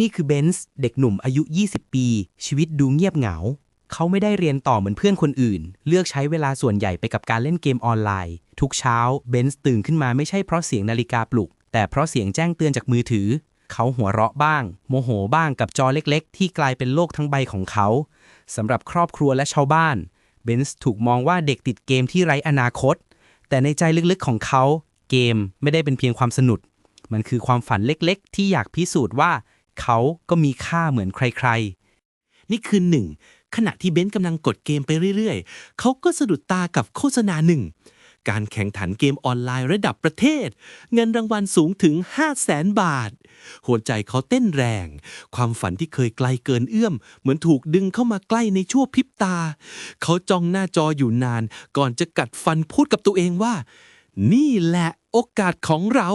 นี่คือเบนซ์เด็กหนุ่มอายุ 20 ปี ชีวิตดูเงียบเหงา เขาไม่ได้เรียนต่อเหมือนเพื่อนคนอื่น เลือกใช้เวลาส่วนใหญ่ไปกับการเล่นเกมออนไลน์ ทุกเช้าเบนซ์ตื่นขึ้นมาไม่ใช่เพราะเสียงนาฬิกาปลุก แต่เพราะเสียงแจ้งเตือนจากมือถือ เขาหัวเราะบ้าง โมโหบ้างกับจอเล็กๆ ที่กลายเป็นโลกทั้งใบของเขาสำหรับครอบครัวและชาวบ้านเบนซ์ถูกมองว่าเด็กติดเกมที่ไร้อนาคต แต่ในใจลึกๆของเขา เกมไม่ได้เป็นเพียงความสนุก มันคือความฝันเล็กๆ ที่อยากพิสูจน์ว่า เขาก็มีค่าเหมือนใครๆ นี่คือหนึ่งขณะที่เบนซ์กำลังกดเกมไปเรื่อยๆ เขาก็สะดุดตากับโฆษณาหนึ่ง การแข่งขันเกมออนไลน์ระดับประเทศ เงินรางวัลสูงถึง 5 0 0แสนบาท หัวใจเขาเต้นแรง ความฝันที่เคยไกลเกินเอื้อม เหมือนถูกดึงเข้ามาใกล้ในชั่วพริบตา เขาจ้องหน้าจออยู่นาน ก่อนจะกัดฟันพูดกับตัวเองว่า นี่แหละโอกาสของเรา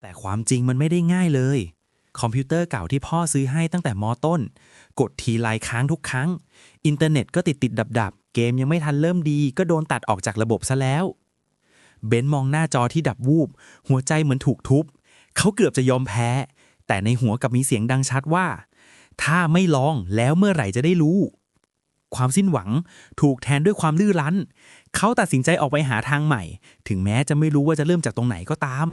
แต่ความจริงมันไม่ได้ง่ายเลย คอมพิวเตอร์เก่าที่พ่อซื้อให้ตั้งแต่มอต้น กดทีไลน์ค้างทุกครั้ง อินเทอร์เน็ตก็ติดติดดับดับเกมยังไม่ทันเริ่มดี ก็โดนตัดออกจากระบบซะแล้ว เบนมองหน้าจอที่ดับวูบ หัวใจเหมือนถูกทุบ เขาเกือบจะยอมแพ้ แต่ในหัวกลับมีเสียงดังชัดว่า ถ้าไม่ลองแล้วเมื่อไหร่จะได้รู้ ความสิ้นหวังถูกแทนด้วยความลื้อรั้น เขาตัดสินใจออกไปหาทางใหม่ ถึงแม้จะไม่รู้ว่าจะเริ่มจากตรงไหนก็ตาม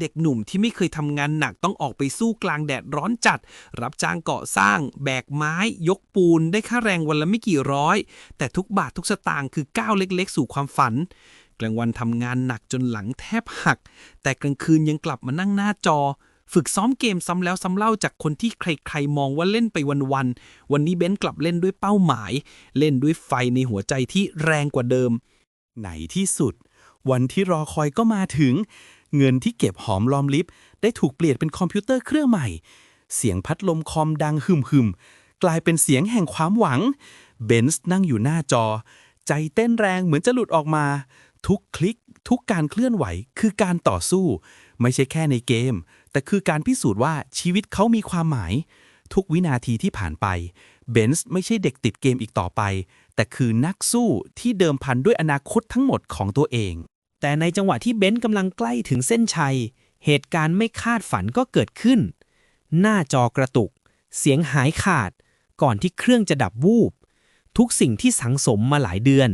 เด็กหนุ่มที่ไม่เคยทำงานหนักต้องออกไปสู้กลางแดดร้อนจัด รับจ้างก่อสร้าง แบกไม้ ยกปูน ได้ค่าแรงวันละไม่กี่ร้อย แต่ทุกบาททุกสตางค์คือก้าวเล็ก ๆ สู่ความฝัน กลางวันทำงานหนักจนหลังแทบหัก แต่กลางคืนยังกลับมานั่งหน้าจอ ฝึกซ้อมเกมซ้ำแล้วซ้ำเล่าจากคนที่ใครๆ มองว่าเล่นไปวันๆวันนี้เบนซ์กลับเล่นด้วยเป้าหมาย เล่นด้วยไฟในหัวใจที่แรงกว่าเดิม ไหนที่สุด วันที่รอคอยก็มาถึง เงินที่เก็บหอมรอมริบได้ถูกเปลี่ยนเป็นคอมพิวเตอร์เครื่องใหม่ เสียงพัดลมคอมดังหึมหึมกลายเป็นเสียงแห่งความหวัง เบนซ์นั่งอยู่หน้าจอ ใจเต้นแรงเหมือนจะหลุดออกมา ทุกคลิก ทุกการเคลื่อนไหวคือการต่อสู้ ไม่ใช่แค่ในเกม แต่คือการพิสูจน์ว่าชีวิตเขามีความหมาย ทุกวินาทีที่ผ่านไป เบนซ์ไม่ใช่เด็กติดเกมอีกต่อไป แต่คือนักสู้ที่เดิมพันด้วยอนาคตทั้งหมดของตัวเอง แต่ในจังหวะที่เบนซ์กำลังใกล้ถึงเส้นชัย เหตุการณ์ไม่คาดฝันก็เกิดขึ้น หน้าจอกระตุก เสียงหายขาด ก่อนที่เครื่องจะดับวูบ ทุกสิ่งที่สังสมมาหลายเดือน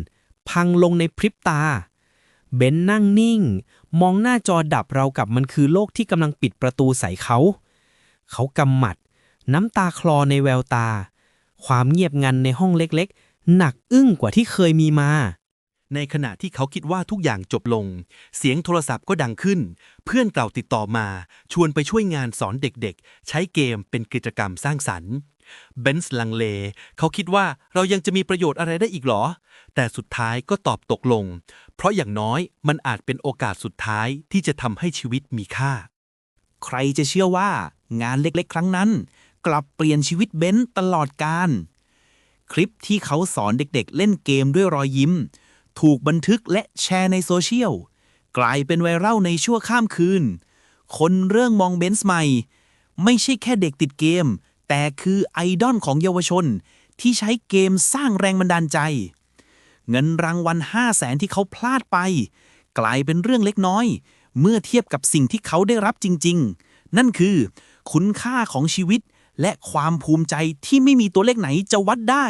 พังลงในพริบตา เบนซ์นั่งนิ่ง มองหน้าจอดับเรากับมันคือโลกที่กำลังปิดประตูใส่เขา เขากำหมัด น้ำตาคลอในแววตา ความเงียบงันในห้องเล็กๆ หนักอึ้งกว่าที่เคยมีมา ในขณะที่เขาคิดว่าทุกอย่างจบลง เสียงโทรศัพท์ก็ดังขึ้น เพื่อนเก่าติดต่อมา ชวนไปช่วยงานสอนเด็กๆ ใช้เกมเป็นกิจกรรมสร้างสรรค์เบนซ์ลังเล เขาคิดว่าเรายังจะมีประโยชน์อะไรได้อีกหรอ แต่สุดท้ายก็ตอบตกลง เพราะอย่างน้อยมันอาจเป็นโอกาสสุดท้ายที่จะทำให้ชีวิตมีค่า ใครจะเชื่อว่างานเล็กๆ ครั้งนั้น กลับเปลี่ยนชีวิตเบนซ์ตลอดการ คลิปที่เขาสอนเด็กๆ เล่นเกมด้วยรอยยิ้ม ถูกบันทึกและแชร์ในโซเชียล กลายเป็นไวรัลในชั่วข้ามคืน คนเริ่มมองเบนซ์ใหม่ ไม่ใช่แค่เด็กติดเกม แต่คือไอดอลของเยาวชน ที่ใช้เกมสร้างแรงบันดาลใจ เงินรางวัล5 0 0แสนที่เขาพลาดไป กลายเป็นเรื่องเล็กน้อย เมื่อเทียบกับสิ่งที่เขาได้รับจริง ๆ นั่นคือ คุณค่าของชีวิตและความภูมิใจที่ไม่มีตัวเลขไหนจะวัดได้